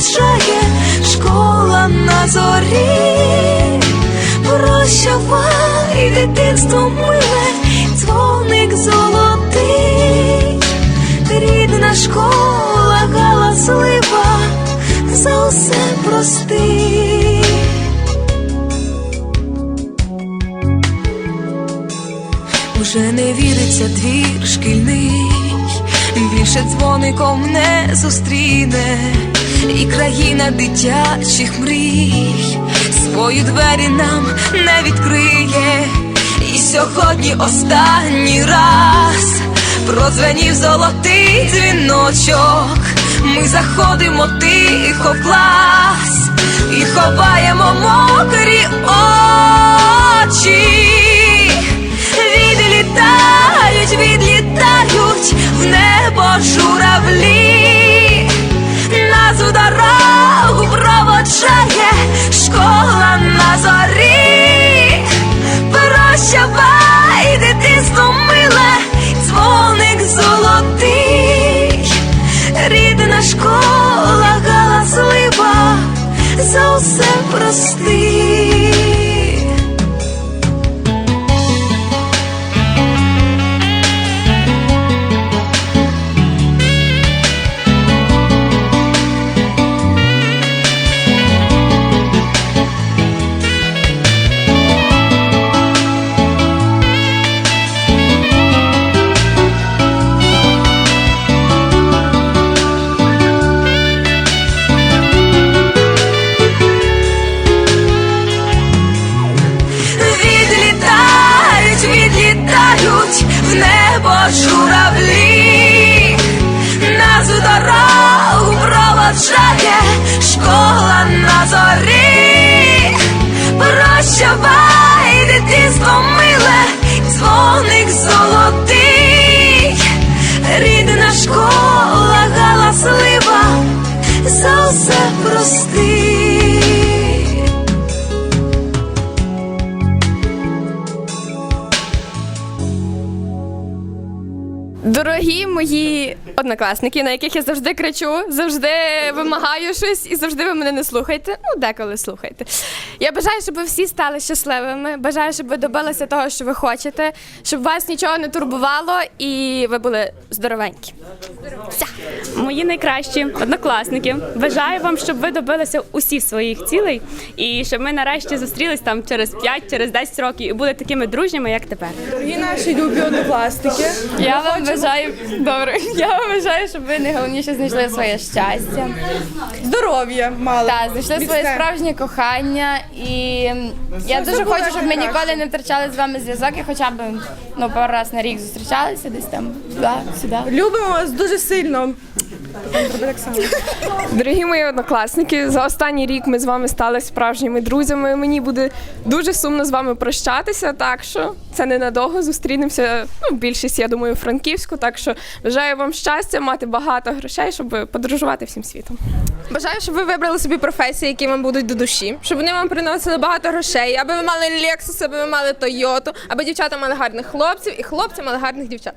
Проводжає школа на зорі. Прощавай, дитинство миле, дзвоник золотий, рідна школа галаслива, за усе прости. Уже не віриться двір шкільний, більше дзвоником не зустріне, і країна дитячих мрій свої двері нам не відкриє. І сьогодні останній раз продзвенів золотий дзвіночок. Ми заходимо тихо в клас і ховаємо мокрі очі. Журавлі, нас у дорогу проводжає школа на зорі. Прощавай, дитинство миле, дзвоник золотий, рідна школа галаслива, за все прости. Дорогі мої однокласники, на яких я завжди кричу, завжди вимагаю щось і завжди ви мене не слухаєте. Ну, деколи слухайте. Я бажаю, щоб ви всі стали щасливими. Бажаю, щоб ви добилися того, що ви хочете, щоб вас нічого не турбувало і ви були здоровенькі. Мої найкращі однокласники. Бажаю вам, щоб ви добилися усіх своїх цілей, і щоб ми нарешті зустрілись там через 5, через 10 років і були такими дружніми, як тепер. Дорогі наші любі однокласники. Я вам бажаю добре. Я вважаю, щоб ви найголовніше знайшли своє щастя. Здоров'я мало. Так, знайшли своє Міцне. справжнє кохання, і я дуже хочу, щоб ми найкраще. ніколи не втрачали з вами зв'язок і хоча б ну, пару раз на рік зустрічалися десь там, да, сюди. Любимо вас дуже сильно. Дорогі мої однокласники, за останній рік ми з вами стали справжніми друзями. Мені буде дуже сумно з вами прощатися, так що це ненадовго. Зустрінемося. Ну, більшість, я думаю, у Франківську. Так що бажаю вам щастя, мати багато грошей, щоб подорожувати всім світом. Бажаю, щоб ви вибрали собі професії, які вам будуть до душі, щоб вони вам приносили багато грошей, аби ви мали Lexus, аби ви мали Toyota, аби дівчата мали гарних хлопців і хлопці мали гарних дівчат.